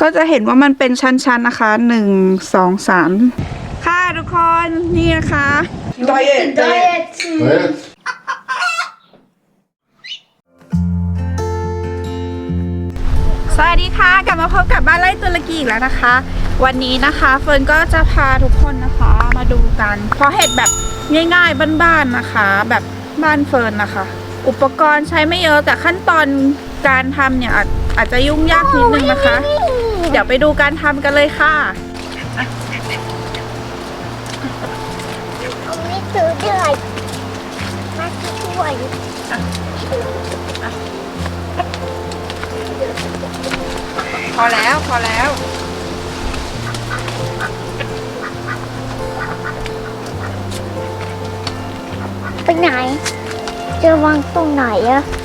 ก็จะเห็นว่ามันเป็นชั้นๆนะคะหนึ่งสองสามค่ะทุกคนนี่นะคะ Diet, diet. Diet. สวัสดีค่ะ กลับมาพบกับบ้านไร่ตุรกีอีกแล้วนะคะ วันนี้นะคะเฟิร์นก็จะพาทุกคนนะคะมาดูกันเพราะเห็ดแบบง่ายๆบ้านๆนะคะ แบบบ้านเฟิร์นนะคะ อุปกรณ์ใช้ไม่เยอะแต่ขั้นตอน การทำเนี่ยอาจอาจจะยุ่งยากนิดนึงนะคะ เดี๋ยวไปดูการทำกันเลยค่ะ เอาไม่ซื้อด้วยมาช่วยพอแล้วพอแล้วไปไหน จะวางตรงไหนอะจะ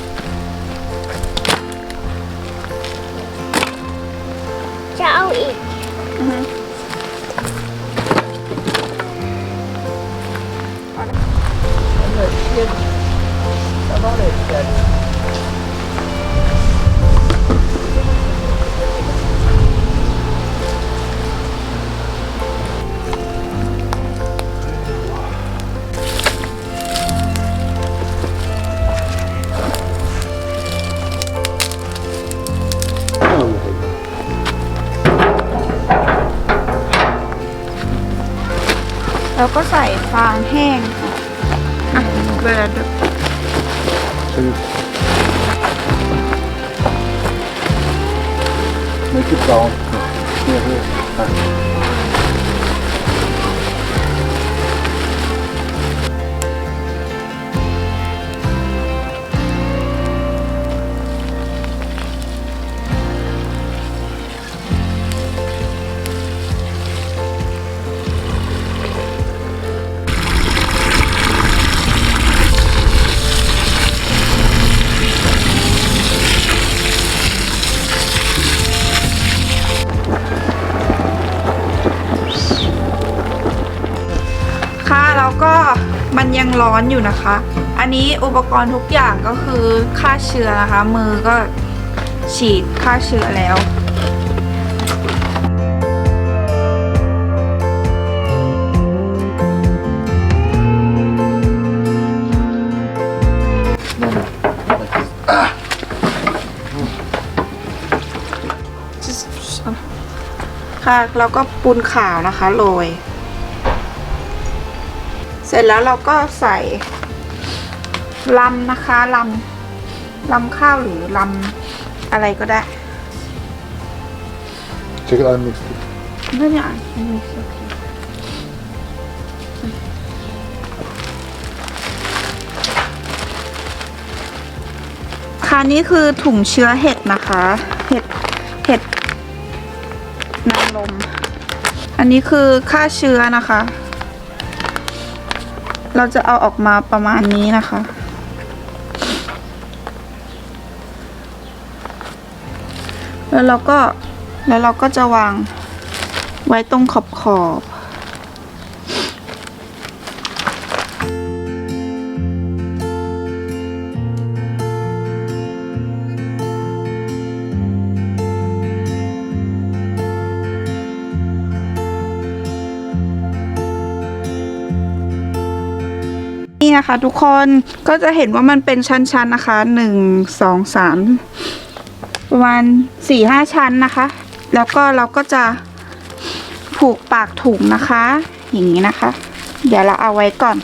ไฟางแห้งอะเวลาดูซื้อไม่สิบสองเนี่ยเพื่อ อนอยู่นะคะ อันนี้อุปกรณ์ทุกอย่างก็คือฆ่าเชื้อนะคะ มือก็ฉีดฆ่าเชื้อแล้ว No, no. Like this. ค่ะแล้วก็ปูนขาวนะคะโรย เสร็จแล้วเราก็ใส่ลำนะคะลำลำข้าวหรือลำอะไรก็ได้ Check it out mix it. ไม่ได้อ่านไม่มีโอเคค่ะนี่คือถุงเชื้อเห็ดนะคะ เห็ดเห็ดนางรมอันนี้คือฆ่าเชื้อนะคะ เราจะเอาออกมาประมาณนี้นะคะ แล้วเราก็แล้วเราก็จะวางไว้ตรงขอบขอบ นี่ะคะ ทุกคนก็จะเห็นว่ามันเป็นชั้นๆนะคะหนึ่งสองสามประมาณสี่ห้าชั้นนะคะ แล้วก็เราก็จะผูกปากถุงนะคะ อย่างนี้นะคะ เดี๋ยวเราเอาไว้ก่อน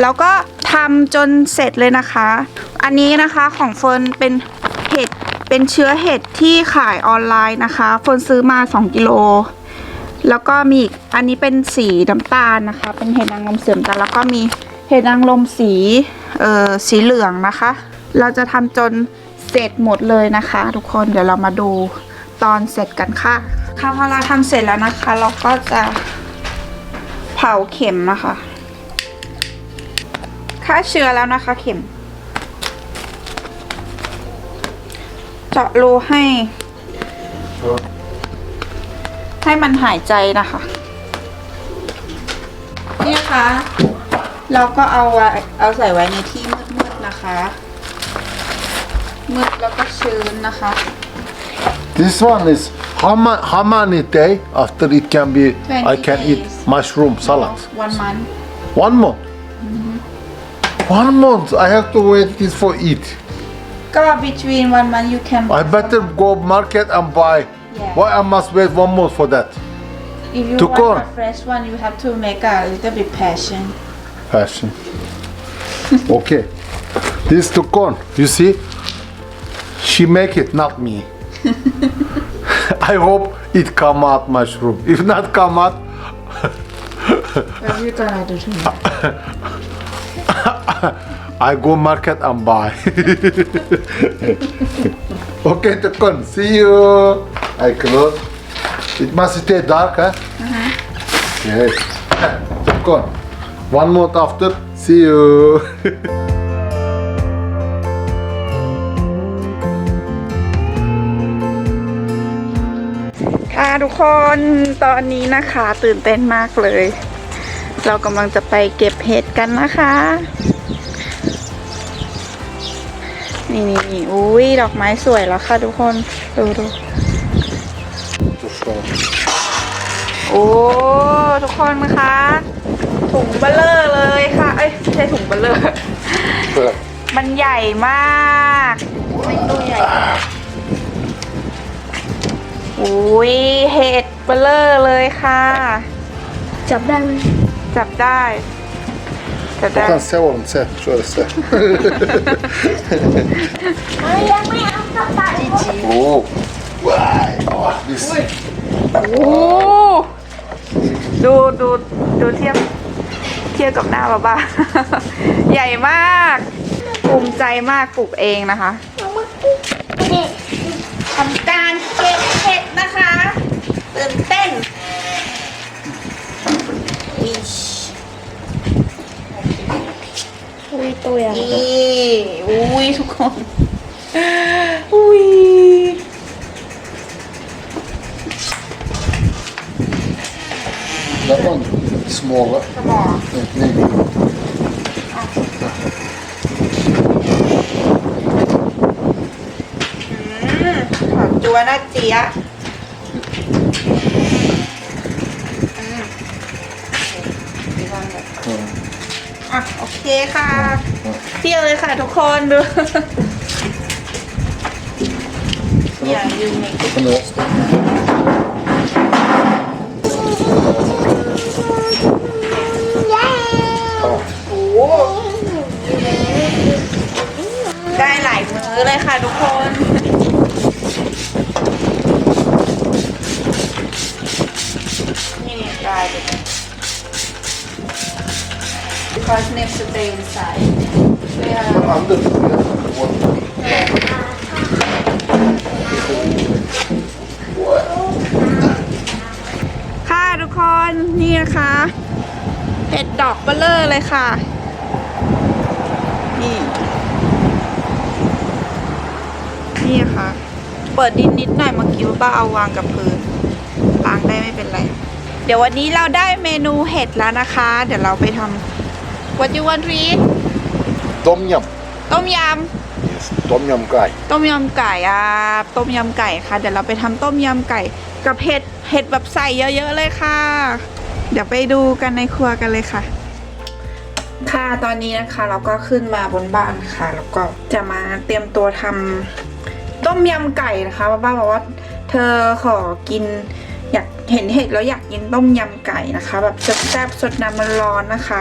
แล้วก็ทำจนเสร็จเลยนะคะ อันนี้นะคะของเฟิร์นเป็นเห็ดเป็นเชื้อเห็ดที่ขายออนไลน์นะคะเฟิร์นซื้อมา 2 กิโล แล้วก็มีอีกอันนี้เป็นสีน้ำตาลนะคะ เป็นเห็ดนางรมเสื่อมตาลแล้วก็มี เห็ดนางรมสีเอ่อสีเหลืองนะคะ เราจะทำจนเสร็จหมดเลยนะคะ ทุกคนเดี๋ยวเรามาดูตอนเสร็จกันค่ะ ค่ะพอเราทำเสร็จแล้วนะคะ เราก็จะเผาเข็มนะคะฆ่าเชื้อแล้วนะคะ เข็ม เจาะรูให้ ให้มันหายใจนะคะ นี่นะคะ เราก็เอาไว้เอาใส่ไว้ในที่มืดๆนะคะ มืดแล้วก็ชื้นนะคะ This one is How, ma- how many day after it can be, I can eat days. mushroom salad? one month One month. One month. I have to wait this for eat. ก็ between one month you can I better go market and buy. Yeah. Why I must wait one month for that? if you Tukon. want a fresh one you have to make a little bit passion Fashion. okay. This to tukon. You see? She make it, not me. I hope it come out mushroom. If not come out, you gonna do to I go market and buy. okay, tukon. See you. I close. It must stay dark, huh? Okay. Tukon. One month after. See you. ค่ะทุกคนตอนนี้นะคะตื่นเต้นมากเลย เรากำลังจะไปเก็บเห็ดกันนะคะ นี่นี่นี่อุ้ยดอกไม้สวยแล้วค่ะทุกคนดูดูโอ้ ทุกคนคะ ถุงเบลเลอร์เลยค่ะ เอ้ยไม่ใช่ถุงเบลเลอร์มันใหญ่มากไม่ตัวใหญ่อุ้ยเห็ดเบลเลอร์เลยค่ะ จับได้ไหมจับได้ จับได้ Hakan sev oğlum sev. Şöyle sev. เฮ้ยยังไม่เอากระเป๋า Oo. Vay. Oh, this. โอ้ดูดูดูเทียบ เทียบกับหน้าบ้าบ้าใหญ่มาก ภูมิใจมากปลูกเองนะคะเอามาปุ๊บนี่ทำการเก็บเห็ดนะคะตื่นเต้นอิชอุ้ยตัวใหญ่นี่อุ้ยทุกคน อุ้ย That one smaller. สมอง Ne? อืมขอจัวหน้าเจี๊ยะอืมอะโอเคค่ะเที่ยวเลยค่ะทุกคนดู อย่ายืนใน Bakın o. เย้ Tamam. โอ้โหได้หลายมื้อเลย ค่ะทุกคน นี่ได้เลย because name stay inside yeah Under. What? ค่ะทุกคน นี่นะคะเห็ดดอกเบลเลอร์เลยค่ะ นี่ นี่ค่ะ เปิดดินนิดหน่อยเมื่อกี้ว่าป้าเอาวางกับพื้นล้างได้ไม่เป็นไร เดี๋ยววันนี้เราได้เมนูเห็ดแล้วนะคะ เดี๋ยวเราไปทำ What you want to eat Tom yum. ต้มย Yes. Tom yum guy. ำ ต้มยำไก่อะต้มยำไก่ค่ะ เดี๋ยวเราไปทำต้มยำไก่ กับเห็ดเห็ดแบบใส่เยอะๆเลยค่ะ เดี๋ยวไปดูกันในครัวกันเลยค่ะ ค่ะตอนนี้นะคะเราก็ขึ้นมาบนบ้านค่ะ แล้วก็จะมาเตรียมตัวทำ ต้มยำไก่นะคะป้าบอกว่าเธอขอกินอยากเห็นเห็ดแล้วอยากกินต้มยำไก่นะคะ แบบแซ่บๆสดน้ำมันร้อนนะคะ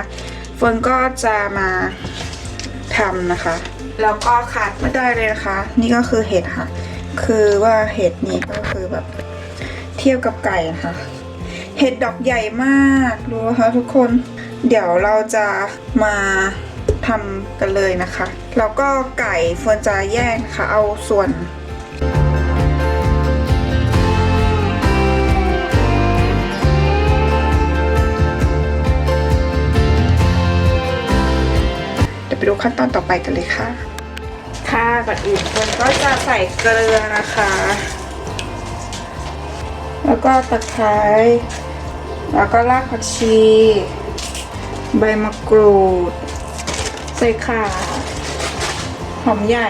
เฟิร์นก็จะมาทำนะคะ แล้วก็ขาดไม่ได้เลยนะคะ นี่ก็คือเห็ดค่ะ คือว่าเห็ดนี้ก็คือแบบเทียบกับไก่นะคะเห็ดดอกใหญ่มากดูนะคะทุกคน เดี๋ยวเราจะมาทำกันเลยนะคะ แล้วก็ไก่เฟิร์นจะแยกนะคะเอาส่วน ดูขั้นตอนต่อไปกันเลยค่ะ ค่ะก่อนอื่นคนก็จะใส่เกลือนะคะ แล้วก็ตะไคร้แล้วก็รากผักชี ใบมะกรูด ใส่ข่าหอมใหญ่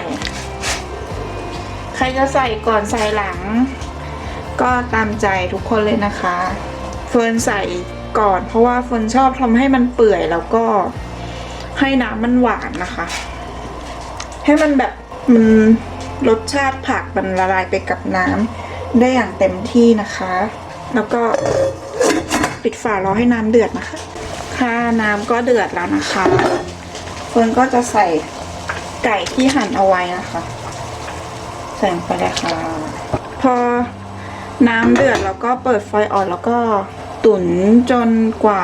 ใครจะใส่ก่อนใส่หลัง ก็ตามใจทุกคนเลยนะคะ เฟิร์นใส่ก่อนเพราะว่าเฟิร์นชอบทำให้มันเปื่อยแล้วก็ ให้น้ำมันหวานนะคะ ให้มันแบบมันรสชาติผักมันละลายไปกับน้ำได้อย่างเต็มที่นะคะ แล้วก็ปิดฝารอให้น้ำเดือดนะคะ ค่ะน้ำก็เดือดแล้วนะคะเฟิร์นก็จะใส่ไก่ที่หั่นเอาไว้นะคะใส่ไปเลยค่ะ พอน้ำเดือดแล้วก็เปิดไฟอ่อนแล้วก็ตุ๋นจนกว่า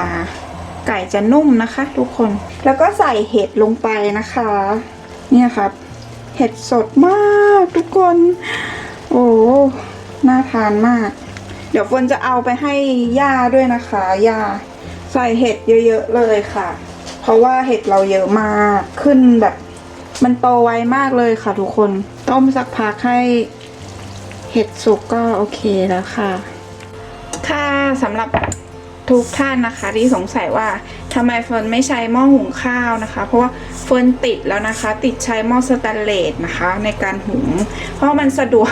ไก่จะนุ่มนะคะ ทุกคน แล้วก็ใส่เห็ดลงไปนะคะ เนี่ยครับ เห็ดสดมากทุกคน โอ้น่าทานมาก เดี๋ยวเฟิร์นจะเอาไปให้ย่าด้วยนะคะย่าใส่เห็ดเยอะๆเลยค่ะ เพราะว่าเห็ดเราเยอะมากขึ้นแบบ มันโตไวมากเลยค่ะ ทุกคนต้มสักพักให้เห็ดสุกก็โอเคแล้วค่ะ ค่ะสำหรับ ทุกท่านนะคะที่สงสัยว่าทำไมเฟิร์นไม่ใช้หม้อหุงข้าวนะคะ เพราะว่าเฟิร์นติดแล้วนะคะ ติดใช้หม้อสแตนเลสนะคะ ในการหุง เพราะมันสะดวก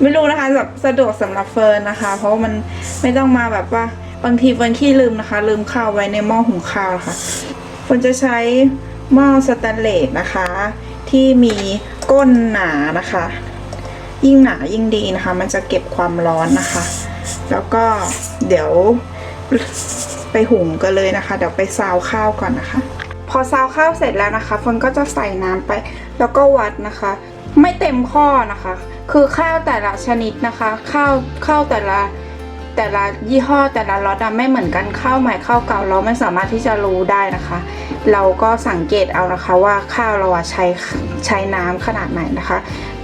ไม่รู้นะคะแบบสะดวกสำหรับเฟิร์นนะคะ เพราะมันไม่ต้องมาแบบว่าบางทีเฟิร์นขี้ลืมนะคะ ลืมข้าวไว้ในหม้อหุงข้าวนะคะเฟิร์นจะใช้หม้อสแตนเลสนะคะ ที่มีก้นหนานะคะ ยิ่งหนายิ่งดีนะคะ มันจะเก็บความร้อนนะคะ แล้วก็เดี๋ยว ไปหุงกันเลยนะคะ เดี๋ยวไปซาวข้าวก่อนนะคะ พอซาวข้าวเสร็จแล้วนะคะฝนก็จะใส่น้ำไป แล้วก็วัดนะคะ ไม่เต็มข้อนะคะ คือข้าวแต่ละชนิดนะคะข้าวข้าวแต่ละแต่ละยี่ห้อแต่ละล็อตอะไม่เหมือนกันข้าวใหม่ข้าวเก่าเราไม่สามารถที่จะรู้ได้นะคะ เราก็สังเกตเอานะคะว่าข้าวเราใช้ใช้น้ำขนาดไหนนะคะ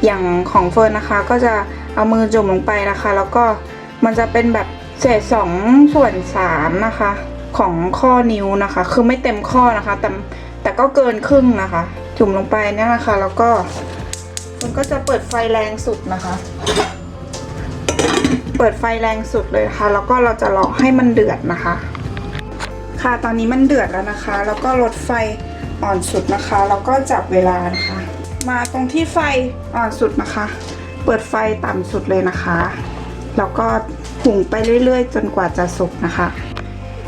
อย่างของเฟิร์นนะคะก็จะเอามือจุ่มลงไปนะคะ แล้วก็มันจะเป็นแบบ เศษสองส่วนสามนะคะ ของข้อนิ้วนะคะ คือไม่เต็มข้อนะคะ แต่แต่ก็เกินครึ่งนะคะ จุ่มลงไปเนี่ยนะคะ แล้วก็มันก็จะเปิดไฟแรงสุดนะคะ เปิดไฟแรงสุดเลยค่ะ แล้วก็เราจะรอให้มันเดือดนะคะ ค่ะตอนนี้มันเดือดแล้วนะคะ แล้วก็ลดไฟอ่อนสุดนะคะ แล้วก็จับเวลานะคะ มาตรงที่ไฟอ่อนสุดนะคะ เปิดไฟต่ำสุดเลยนะคะ แล้วก็ หุงไปเรื่อยๆ จนกว่าจะสุกนะคะ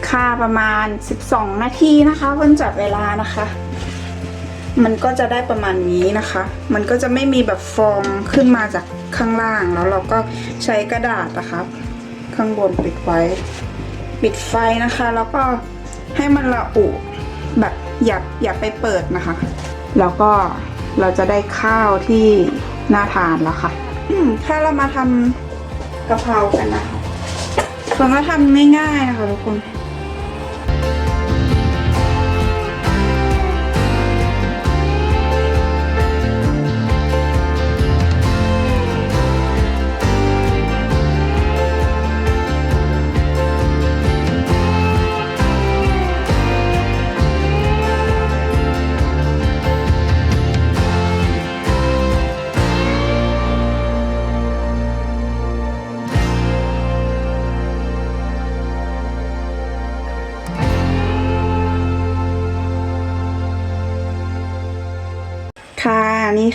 ค่าประมาณ 12 นาทีนะคะวันจับเวลานะคะ มันก็จะได้ประมาณนี้นะคะ มันก็จะไม่มีแบบฟองขึ้นมาจากข้างล่างแล้วเราก็ใช้กระดาษนะคะข้างบนปิดไว้ ปิดไฟนะคะ แล้วก็ให้มันละอุแบบอย่าอย่าไปเปิดนะคะ แล้วก็เราจะได้ข้าวที่น่าทานแล้วค่ะ ถ้าเรามาทำกะเพรากันนะ ส่วนก็ทำง่ายๆนะคะทุกคน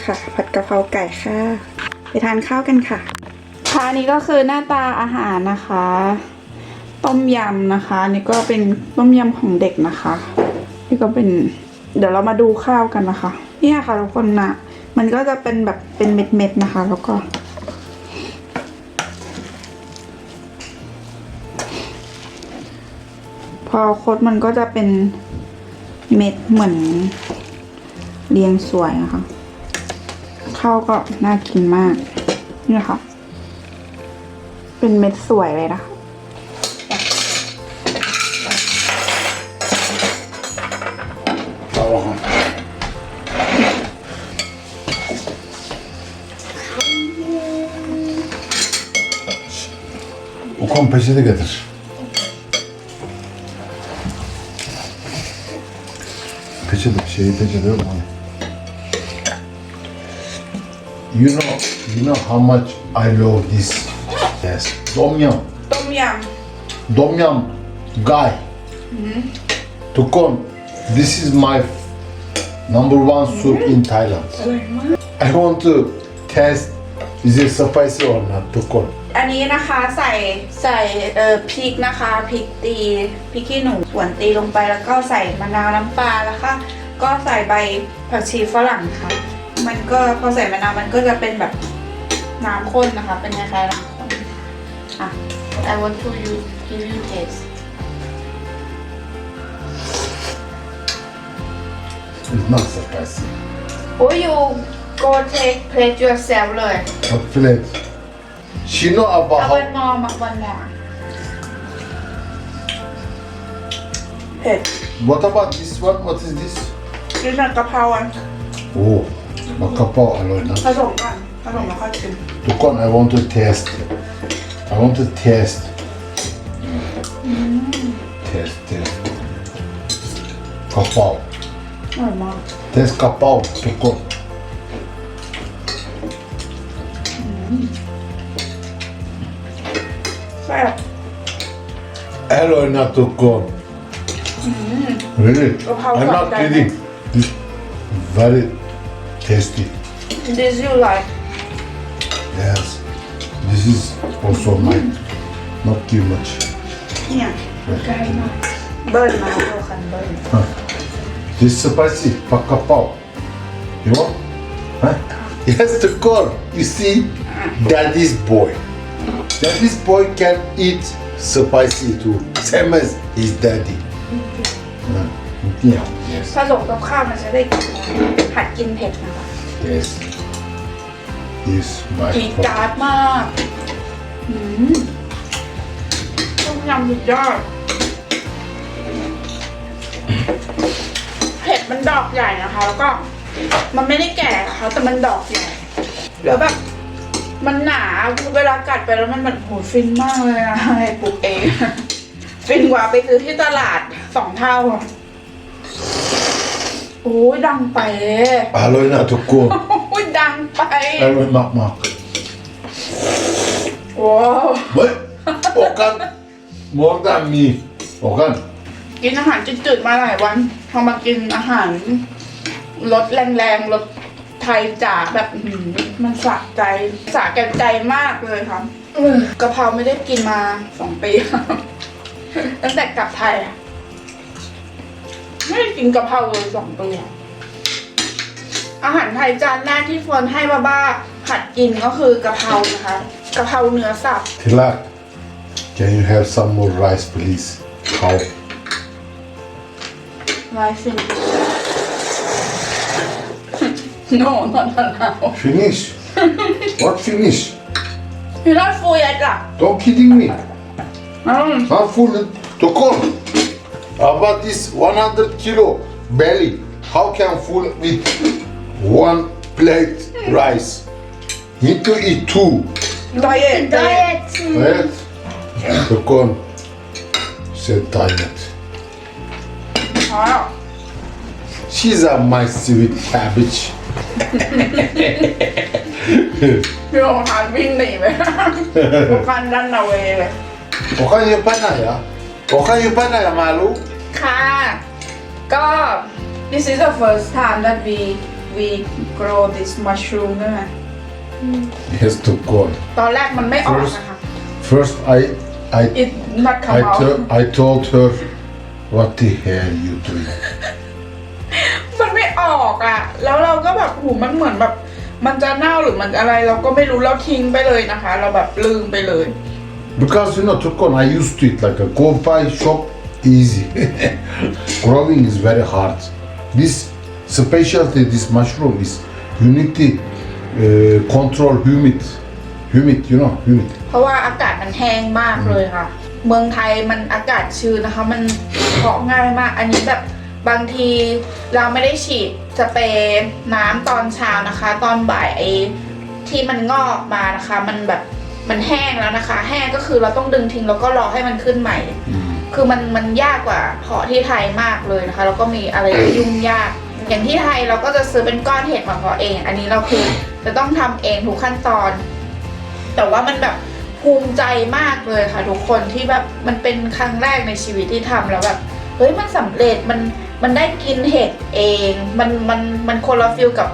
ค่ะ ผัดกะเพราไก่ค่ะ ไปทานข้าวกันค่ะค่ะนี่ก็คือหน้าตาอาหารนะคะ ต้มยำนะคะนี่ก็เป็นต้มยำของเด็กนะคะนี่ก็เป็นเดี๋ยวเรามาดูข้าวกันนะคะเนี่ยค่ะทุกคนนะมันก็จะเป็นแบบเป็นเม็ดๆนะคะ แล้วก็พอคดมันก็จะเป็นเม็ดเหมือนเรียงสวยนะคะ ข้าวก็น่ากินมาก นี่ค่ะเป็นเม็ดสวยเลยนะคะ Tamam. Okan peçete getir. Peçete, şey peçete yok mu? You know how much I love this. Yes. Tom yum. ต้มย Tom yum guy. Tukon, this is my number one soup in Thailand. I want to test is it spicy or not, Tukon. อันนี้นะคะใส่ใส่เอ่อพริกนะคะพริกตีพริกขี้หนูสวนตีลงไปแล้วก็ใส่มะนาวน้ำปลาแล้วก็ก็ใส่ใบผักชีฝรั่งค่ะ มันก็พอใส่มะนาวมันก็จะเป็นแบบ น้ำข้นนะคะ เป็นคล้ายๆน้ำข้นอะ I want to you give you taste It's not spicy. โอ้ย you go take plate yourself เลย What plate? She know เอา about วัน how. มอมาวันมอเผ็ด What about this one? What is this? กินกับกะเพราอะ Oh, makapao alloy na. ผสมก่อนผสมแล้ วค่อยชิม Tukon, I want to taste. I want to taste. Taste, taste. Kapao. อร่อยมาก Taste kapao, tukon. แซ่บ Alloy na tukon. Really? Kapao I'm not kapao. kidding. This very tasty. this you like Yes. This is also mine. Not too much. เนี่ยใกล้มากเบิ้ลมาโลคันเบิ้ล This spicy, pakapao. You want? Huh? Yes, the corn. You see, daddy's boy. Daddy's boy can eat spicy too. Same as his daddy. Huh. Yeah. Yes. ผสมกับข้าวมันจะได้กินผัดกินเผ็ดนะคะ Yes. This my จีดจาดมากอืมต้มยำสุดยอดเผ็ดมันดอกใหญ่นะคะ แล้วก็ มันไม่ได้แก่นะคะแต่มันดอกใหญ่แล้วแบบมันหนาเวลากัดไปแล้วมันแบบโหฟินมากเลยนะไอ้ปลูกเองฟินกว่าไปซื้อที่ตลาดสองเท่าอะโอ้ยดังไป Aloy na to corn. โอ้ย ดังไป Aloy mak mak. ว้าว But Okan more than me. Okan. กินอาหารจืดๆมาหลายวันพอมากินอาหารรสแรงๆรสไทยจ๋าแบบอื้อหือมันสะใจสะแก่ใจมากเลยค่ะเออกะเพราไม่ได้กินมาสองปี ตั้งแต่กลับไทยอะไม่ได้กินกะเพราเลยสองปีอะ อาหารไทยจานแรกที่เฟิร์นให้บ้าบ้าผัดกินก็คือกะเพรานะคะกะเพราเนื้อสับ Tilak, can you have some more rice, please? How? ลายสิ no not allowed Finish. what finish? you're not full yet ล่ะ Don't kidding me. อืม I'm full. Tokon. How about this 100 kilo belly? How can full with one plate rice? Need to eat two. ไดเอทไดเอท diet Right? Tokon. Said diet. พอแล้ว She's a my sweet cabbage. พี่โอทานวิ่งหนีไป ทุกคันดันเอาเวเลย Okan yung panaya. Okan yung panaya, malu. ค่ะ ก็ this is the first time that we we grow this mushroom ใช่ไหม Yes, Tokon. ตอนแรกมันไม่ออกนะคะ First, I, I, it not come I, out to- I told her, what the hell you doing? มันไม่ออกอะแล้วเราก็แบบหูมันเหมือนแบบ มันจะเน่าหรือมันจะอะไร เราก็ไม่รู้เราทิ้งไปเลยนะคะ เราแบบลืมไปเลย Because you know, Tukon, I used to it like a go buy shop easy. Growing is very hard. This specialty, this mushroom is you need to uh, control humid, humid, you know, humid. เพราะว่าอากาศมันแห้งมากเลยค่ะ เมืองไทยมันอากาศชื้นนะคะ มันเพาะง่ายมาก อันนี้แบบบางทีเราไม่ได้ฉีดสเปรย์น้ำตอนเช้านะคะ ตอนบ่ายไอ้ที่มันงอกมานะคะ มันแบบมันแห้งแล้วนะคะ แห้งก็คือเราต้องดึงทิ้งแล้วก็รอให้มันขึ้นใหม่ คือมันมันยากกว่าเพาะที่ไทยมากเลยนะคะ แล้วก็มีอะไรที่ยุ่งยาก อย่างที่ไทยเราก็จะซื้อเป็นก้อนเห็ดมาเพาะเอง อันนี้เราคือจะต้องทำเองทุกขั้นตอน แต่ว่ามันแบบภูมิใจมากเลยค่ะทุกคนที่แบบมันเป็นครั้งแรกในชีวิตที่ทำแล้วแบบเฮ้ยมันสำเร็จมันมันได้กินเห็ดเอง มันมันมันคนละฟิลกับ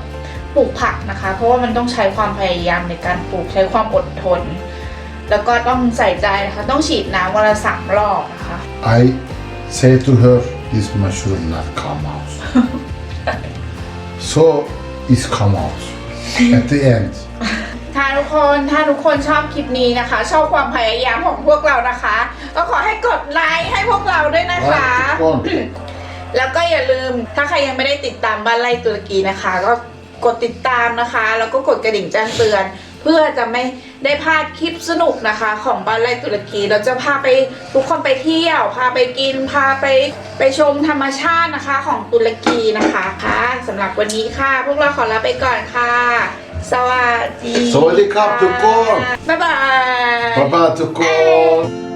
ปลูกผักนะคะ เพราะว่ามันต้องใช้ความพยายามในการปลูกใช้ความอดทน แล้วก็ต้องใส่ใจนะคะต้องฉีดน้ำวันละสามรอบนะคะ I say to her, this mushroom not come out. So it's come out at the end. ถ้าทุกคนถ้าทุกคนชอบคลิปนี้นะคะ ชอบความพยายามของพวกเรานะคะ ก็ขอให้กดไลค์ให้พวกเราด้วยนะคะ Right, ทุกคน แล้วก็อย่าลืมถ้าใครยังไม่ได้ติดตามบ้านไร่ตุรกีนะคะ ก็กดติดตามนะคะ แล้วก็กดกระดิ่งแจ้งเตือน เพื่อจะไม่ได้พลาดคลิปสนุกนะคะ ของบ้านไร่ตุรกี เราจะพาไปทุกคนไปเที่ยว พาไปกิน พาไปไปชมธรรมชาตินะคะของตุรกีนะคะค่ะสำหรับวันนี้ค่ะ พวกเราขอลาไปก่อนค่ะ สวัสดีสวัสดีครับทุกคน บ๊ายบาย Bye bye, Tukon.